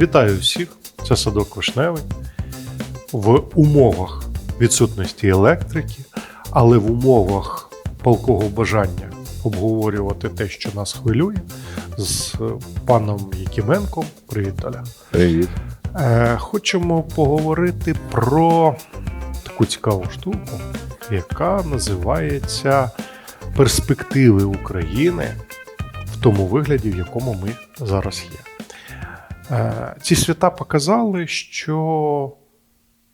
Вітаю всіх! Це садок Вишневий. В умовах відсутності електрики, але в умовах палкого бажання обговорювати те, що нас хвилює, з е, паном Якименком. Привіт, Оля. Привіт. Е, Хочемо поговорити про таку цікаву штуку, яка називається перспективи України в тому вигляді, в якому ми зараз є. Е, Ці свята показали, що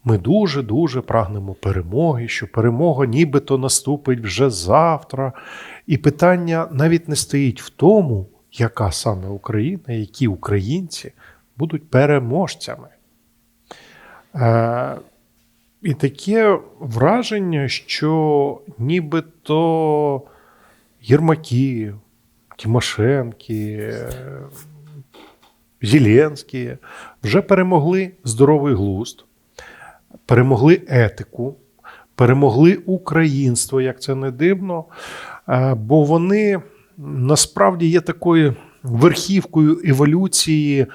ми дуже-дуже прагнемо перемоги, що перемога нібито наступить вже завтра. І питання навіть не стоїть в тому, яка саме Україна, які українці будуть переможцями. Е, і таке враження, що нібито Єрмаки, Тимошенки, Зеленські вже перемогли здоровий глузд, перемогли етику, перемогли українство, як це не дивно, е, бо вони насправді є такою верхівкою еволюції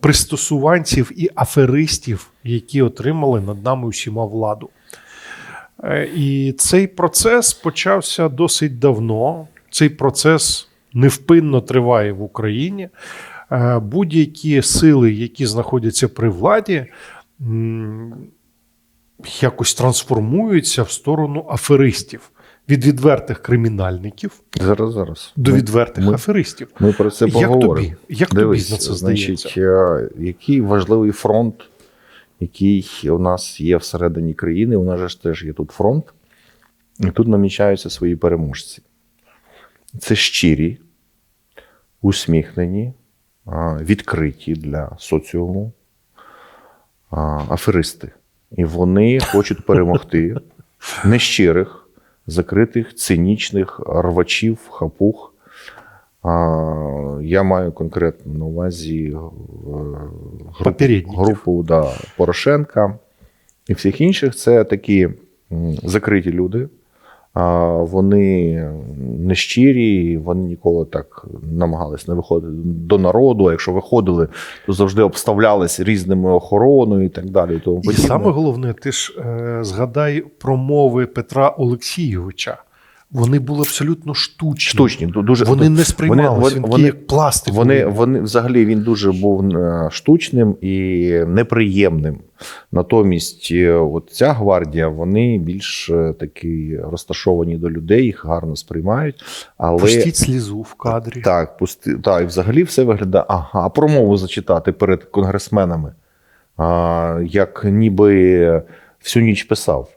пристосуванців і аферистів, які отримали над нами усіма владу. Е, І цей процес почався досить давно. Цей процес невпинно триває в Україні. Е, Будь-які сили, які знаходяться при владі, якось трансформуються в сторону аферистів від відвертих кримінальників Зараз, зараз. до відвертих ми, аферистів. ми про це Як тобі? Як Дивись, тобі на це значить, здається? е, який важливий фронт, який у нас є всередині країни. У нас же ж теж є тут фронт, і тут намічаються свої переможці. Це щирі, усміхнені, відкриті для соціуму аферисти. І вони хочуть перемогти нещирих, закритих, цинічних рвачів, хапух. Я маю конкретно на увазі е, групу, групу да, Порошенка і всіх інших. Це такі закриті люди. Вони нещирі, вони ніколи так намагались не виходити до народу. А якщо виходили, то завжди обставлялись різними охороною і так далі. і Тому І саме головне, ти ж е, згадай промови Петра Олексійовича. Вони були абсолютно штучні. штучні, дуже Вони не сприймалися. вони- вони- як пластик. Вони, вони взагалі він дуже був е, штучним і неприємним. Натомість, е, от ця гвардія, вони більш е, такі розташовані до людей, їх гарно сприймають. Але Пустіть слізу в кадрі. так, пусти, так, і взагалі все виглядає. Ага, а промову зачитати перед конгресменами, а, як ніби всю ніч писав.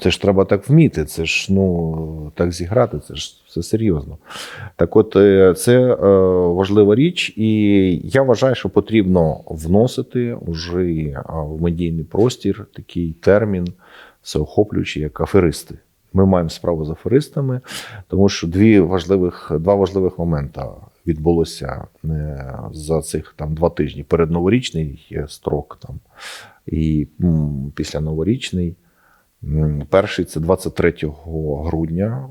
Це ж треба так вміти, це ж ну так зіграти, це ж все серйозно. Так, от е, це е, важлива річ, і я вважаю, що потрібно вносити вже е, в медійний простір такий термін, всеохоплюючий, як аферисти. Ми маємо справу з аферистами, тому що дві важливих, два важливих моменти відбулося за цих там два тижні. Передноворічний є строк там і після новорічний. Перший це 23 грудня.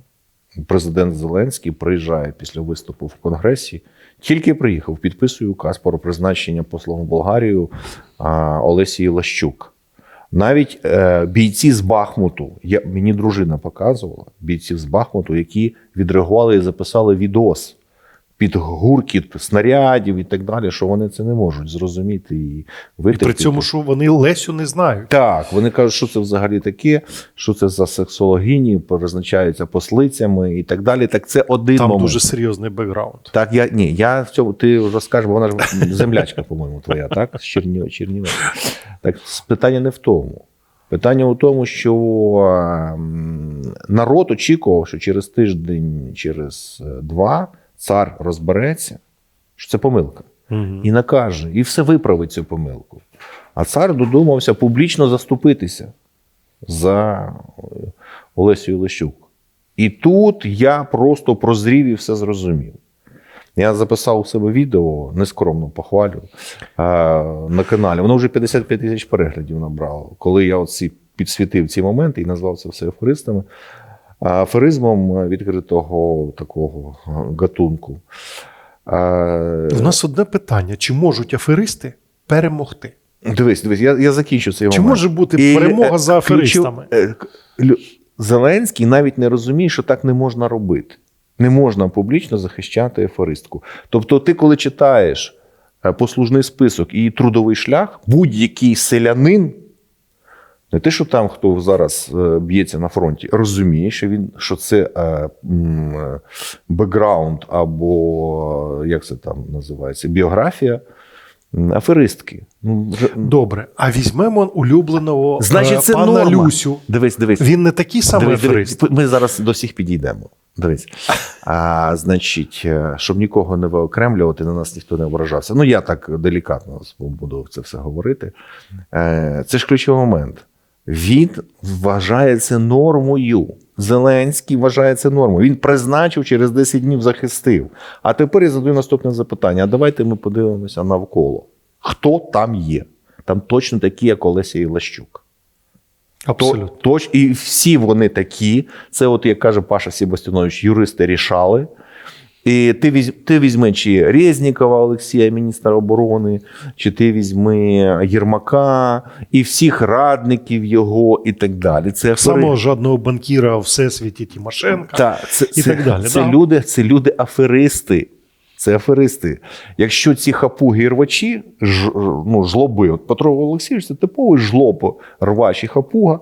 Президент Зеленський приїжджає після виступу в Конгресі. Тільки приїхав, підписує указ про призначення послом Болгарію Олесії Лащук. Навіть е, бійці з Бахмуту, я, мені дружина показувала бійців з Бахмуту, які відреагували і записали відос під гуркіт снарядів і так далі, що вони це не можуть зрозуміти і І при цьому, що вони Лесю не знають. Так, вони кажуть, що це взагалі таке, що це за сексологині, призначаються послицями і так далі. Так це один Там момент. дуже серйозний бекграунд. Так, я ні, я в цьому ти розкажеш, бо вона ж землячка, по-моєму, твоя, так? З Чернів, Чернівець. Так, питання не в тому. Питання у тому, що ем, народ очікував, що через тиждень, через е, два цар розбереться, що це помилка Угу. і накаже, і все виправить цю помилку. А цар додумався публічно заступитися за е, Олесію Лещук. І тут я просто прозрів і все зрозумів. Я записав у себе відео, нескромно похвалю, е, на каналі. Воно вже 55 тисяч переглядів набрало. Коли я оці підсвітив ці моменти і назвав це все афористами, аферизмом відкритого такого гатунку. Е, У нас одне питання: чи можуть аферисти перемогти? Дивись, дивись, я, я закінчу цей Чи може бути І, перемога е, за аферистами? е, Зеленський навіть не розуміє, що так не можна робити. Не можна публічно захищати аферистку. Тобто, ти, коли читаєш е, послужний список і трудовий шлях, будь-який селянин, не те, що там, хто зараз е, б'ється на фронті, розуміє, що він що це е, е, бекграунд або як це там називається, біографія аферистки. Ну, Добре, а візьмемо улюбленого Значить, це пана норма. Люсю. Дивись, дивись. Він не такий самий Дивись, дивись. Ми зараз до всіх підійдемо. Дивись. А, значить, щоб нікого не виокремлювати, на нас ніхто не ображався. Ну, я так делікатно буду це все говорити. Це ж ключовий момент. Він вважає це нормою. Зеленський вважає це нормою. Він призначив через 10 днів захистив. А тепер я задаю наступне запитання: а давайте ми подивимося навколо. Хто там є? Там точно такі, як Олеся Ілащук. Абсолютно. То, точ, і всі вони такі. Це, от як каже Паша Сібастінович, юристи рішали. І ти, візь, ти візьми чи Резнікова Олексія, міністра оборони, чи ти візьми Єрмака і всіх радників його, і так далі. Це Самого жодного банкіра у всесвіті Тимошенка. так, це, і це, так далі, Це, да. люди, це люди аферисти. Це аферисти. Якщо ці хапуги і рвачі, ж, ну, жлоби, от Петро Олексійович це типовий жлоб, рвач і хапуга.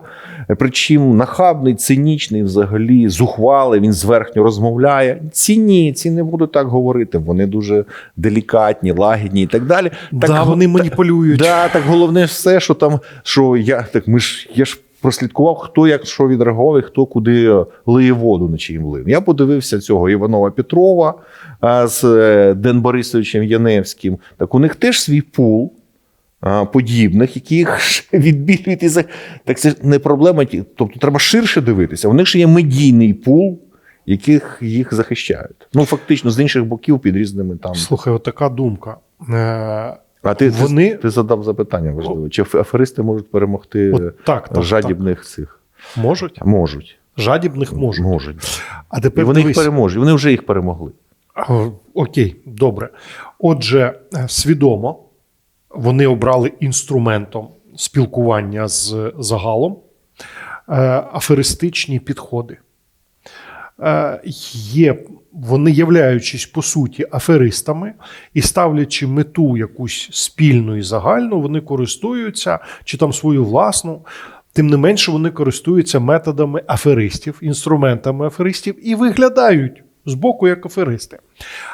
Причому нахабний, цинічний, взагалі, зухвалий, він зверхньо розмовляє. Ці ні, ці не будуть так говорити. Вони дуже делікатні, лагідні і так далі. Так, да, вони маніпулюють. Да, так головне все, що там, що я так ми ж я ж прослідкував, хто як що відреагував, і хто куди лиє воду на чиїм млин. Я подивився цього Іванова Петрова з е, Ден Борисовичем Яневським. Так у них теж свій пул. Подібних, яких відбілюють і за так це не проблема. Тобто треба ширше дивитися. У них ще є медійний пул, яких їх захищають. Ну фактично з інших боків під різними там. Слухай, отака думка. А ти, Вони- ти, ти задав запитання важливе. Чи аферисти можуть перемогти От так, так, жадібних цих? Можуть? Можуть. Жадібних можуть. Можуть. А І тепер вони їх переможуть. Вони вже їх перемогли. А, Окей, добре. Отже, е, свідомо вони обрали інструментом спілкування з загалом е, аферистичні підходи. Е, Є, вони, являючись по суті аферистами і ставлячи мету якусь спільну і загальну, вони користуються чи там свою власну. Тим не менше, вони користуються методами аферистів, інструментами аферистів і виглядають з боку як аферисти.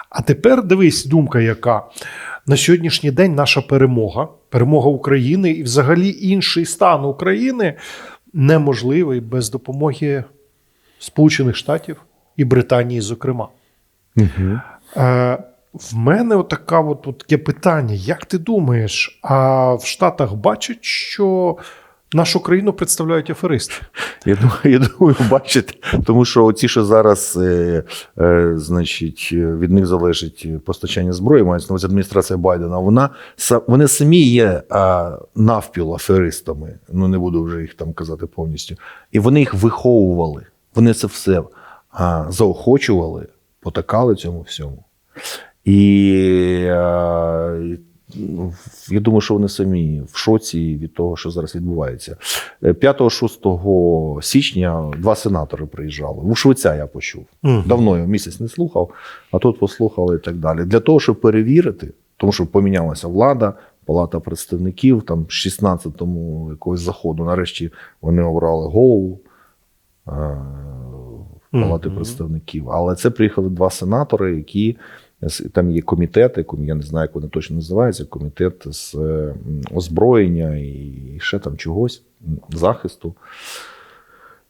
А тепер дивись, думка, яка на сьогоднішній день наша перемога, перемога України і взагалі інший стан України неможливий без допомоги Сполучених Штатів і Британії, зокрема. Е, в мене отака от, от таке питання: як ти думаєш, а в Штатах бачать, що нашу країну представляють аферисти? Я думаю, я думаю, бачите, тому що ці, що зараз, е, е, значить, е, від них залежить постачання зброї, мається на увазі адміністрація Байдена, вона вони самі є а, навпіл аферистами. Ну не буду вже їх там казати повністю. І вони їх виховували. Вони це все а, заохочували, потакали цьому всьому. І а, я думаю, що вони самі в шоці від того, що зараз відбувається. 5-6 січня два сенатори приїжджали. У Швейця я почув. Мгм. Давно я місяць не слухав, а тут послухали і так далі. Для того, щоб перевірити, тому що помінялася влада, палата представників, там 16-му якогось заходу, нарешті вони обрали голову. Е, Палати Мгм. представників. Але це приїхали два сенатори, які там є комітети, комі- я не знаю, як вони точно називаються. Комітет з е, озброєння і ще там чогось, захисту.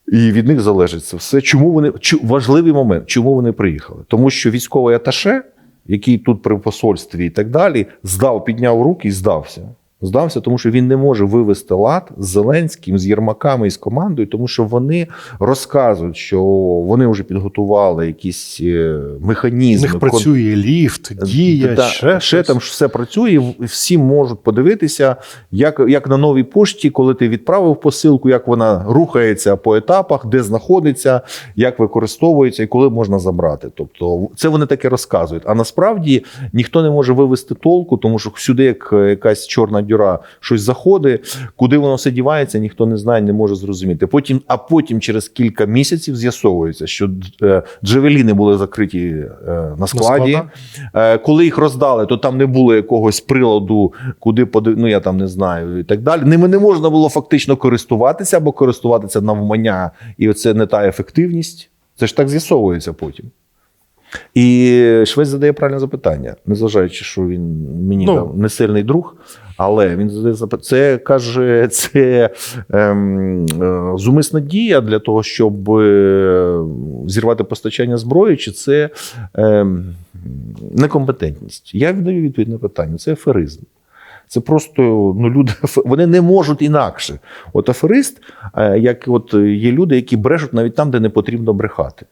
І від них залежить це все. Чому вони важливий момент, чому вони приїхали? Тому що військовий аташе, який тут при посольстві і так далі, здав, підняв руки і здався. Здався, тому що він не може вивести лад з Зеленським, з Єрмаками і з командою, тому що вони розказують, що вони вже підготували якісь е, механізми. них працює ліфт, дія, Да, ще, ще там все працює. і Всі можуть подивитися, як, як на новій пошті, коли ти відправив посилку, як вона рухається по етапах, де знаходиться, як використовується і коли можна забрати. Тобто, це вони таке розказують. А насправді ніхто не може вивести толку, тому що всюди, як е, якась чорна дюра, щось заходить, куди воно все дівається, ніхто не знає, не може зрозуміти. Потім, а потім, через кілька місяців, з'ясовується, що е, джевеліни були закриті е, на На складі. складах. Е, Коли їх роздали, то там не було якогось приладу, куди подив... ну я там не знаю, і так далі. Ними не можна було фактично користуватися або користуватися навмання, і оце не та ефективність. Це ж так з'ясовується потім. І Швець задає правильне запитання, незважаючи, що він мені Ну. там не сильний друг, але він. Це каже, це ем, е, зумисна дія для того, щоб е, зірвати постачання зброї, чи це ем, некомпетентність? Я віддаю відповідь на питання. Це аферизм. Це просто ну, люди вони не можуть інакше. От аферист, е, як от є люди, які брешуть навіть там, де не потрібно брехати.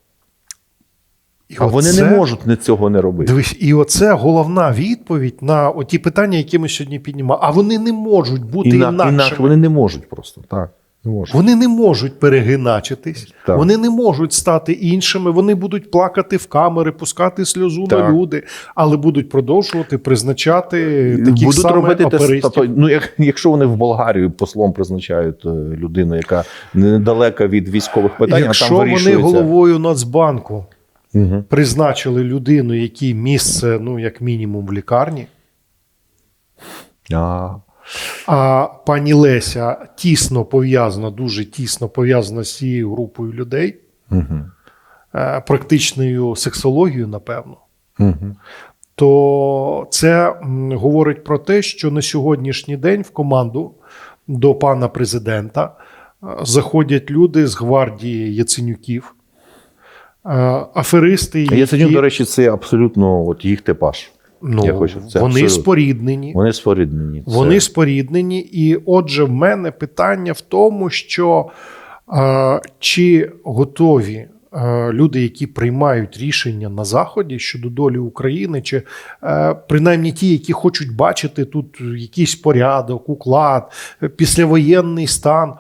І А вони не можуть не цього не робити. Дивись, і оце головна відповідь на ті питання, які ми сьогодні піднімаємо. А вони не можуть бути Іна, інакшими. інакше вони не можуть просто. Так, не можуть. Вони не можуть перегиначитись, Так. вони не можуть стати іншими, вони будуть плакати в камери, пускати сльозу на люди, але будуть продовжувати призначати таких Будуть саме робити аперистів. тобто, ну, як, якщо вони в Болгарію послом призначають е, людину, яка недалека від військових питань, Якщо а там вони головою Нацбанку Угу. призначили людину, якій місце, ну як мінімум, в лікарні, А, а пані Леся тісно пов'язана, дуже тісно пов'язана з цією групою людей, угу. практичною сексологією, напевно. Угу. то це говорить про те, що на сьогоднішній день в команду до пана президента е, заходять люди з гвардії Яценюків, аферисти, Я які, ціню, до речі, це абсолютно от їх типаж. ну, я хочу, це вони абсолютно. споріднені. Вони споріднені. Це- Вони споріднені, і отже, в мене питання в тому, що е, чи готові е, люди, які приймають рішення на Заході щодо долі України, чи е, принаймні ті, які хочуть бачити тут якийсь порядок, уклад, післявоєнний стан,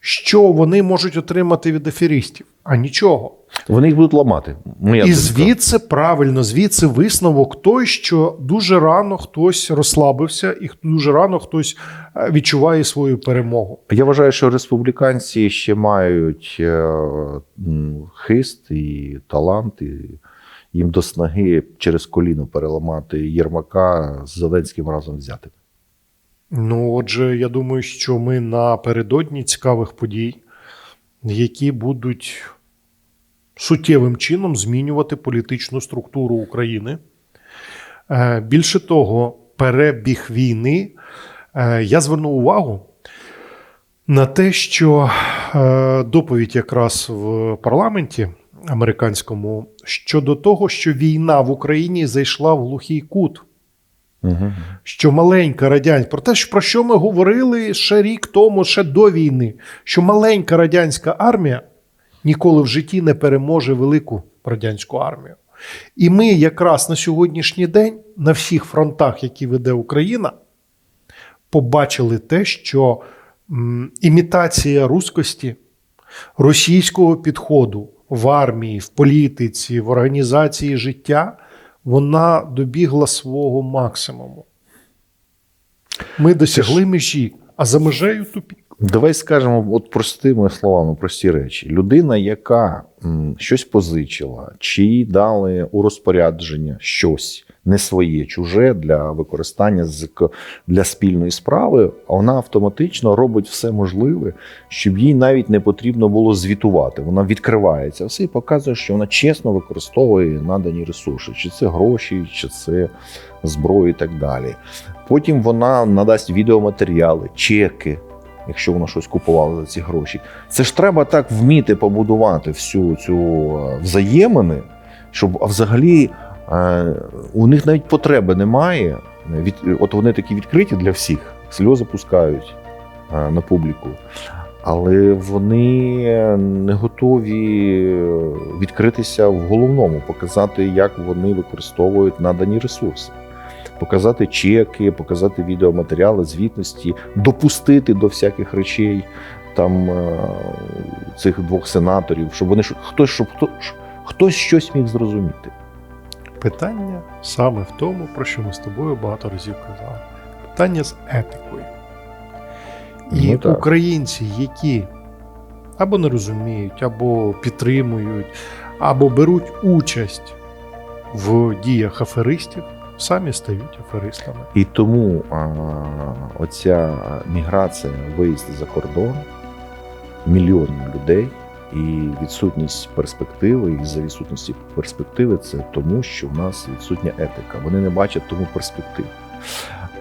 що вони можуть отримати від аферістів? А нічого. Вони їх будуть ламати. Моя І думка. звідси правильно, звідси висновок той, що дуже рано хтось розслабився, і дуже рано хтось е, відчуває свою перемогу. Я вважаю, що республіканці ще мають е, хист і талант, і їм до снаги через коліно переламати Єрмака з Зеленським разом взяти. Ну, отже, я думаю, що ми напередодні цікавих подій, які будуть суттєвим чином змінювати політичну структуру України. Е, Більше того, перебіг війни е, я звернув увагу на те, що е, доповідь якраз в парламенті американському щодо того, що війна в Україні зайшла в глухий кут Угу. що маленька радянська, про те, про що ми говорили ще рік тому, ще до війни, що маленька радянська армія ніколи в житті не переможе велику радянську армію. І ми якраз на сьогоднішній день на всіх фронтах, які веде Україна, побачили те, що імітація руськості, російського підходу в армії, в політиці, в організації життя, вона добігла свого максимуму. Ми досягли межі, а за межею тупік. Давай скажемо от простими словами, прості речі. Людина, яка щось позичила, чи дали у розпорядження щось не своє, чуже для використання з- для спільної справи, вона автоматично робить все можливе, щоб їй навіть не потрібно було звітувати. Вона відкривається все і показує, що вона чесно використовує надані ресурси, чи це гроші, чи це зброю і так далі. Потім вона надасть відеоматеріали, чеки, якщо вона щось купувала за ці гроші. Це ж треба так вміти побудувати всю цю е, взаємини, щоб а взагалі е, у них навіть потреби немає от вони такі відкриті для всіх, сльози пускають на публіку, але вони не готові відкритися в головному, показати, як вони використовують надані ресурси. Показати чеки, показати відеоматеріали, звітності, допустити до всяких речей там е, цих двох сенаторів, щоб вони хтось, щоб хто, хтось щось міг зрозуміти. Питання саме в тому, про що ми з тобою багато разів казали. Питання з етикою. І Ну, так. українці, які або не розуміють, або підтримують, або беруть участь в діях аферистів, самі стають аферистами. І тому а, оця міграція, виїзд за кордон мільйонів людей і відсутність перспективи, і за відсутності перспективи це тому, що в нас відсутня етика. Вони не бачать тому перспектив.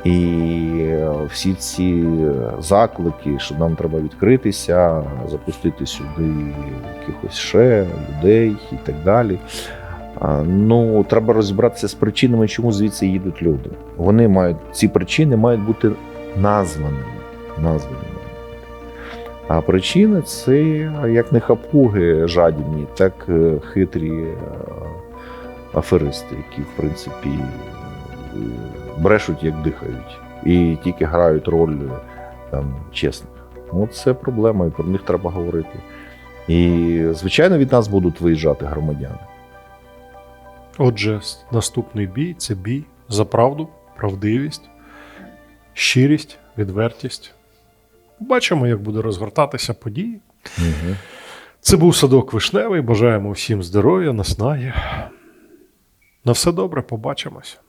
І всі ці заклики, що нам треба відкритися, запустити сюди якихось ще людей і так далі. Ну, треба розібратися з причинами, чому звідси їдуть люди. Вони мають ці причини мають бути названими. названими. А причини це як не хапуги жадібні, так е, хитрі е, аферисти, які, в принципі, е, брешуть, як дихають, і тільки грають роль там, чесних. Ну, це проблема, і про них треба говорити. І, звичайно, від нас будуть виїжджати громадяни. Отже, наступний бій це бій за правду, правдивість, щирість, відвертість. Бачимо, як буде розгортатися події. Угу. Це був садок вишневий. Бажаємо всім здоров'я, наснаги. На все добре, побачимось.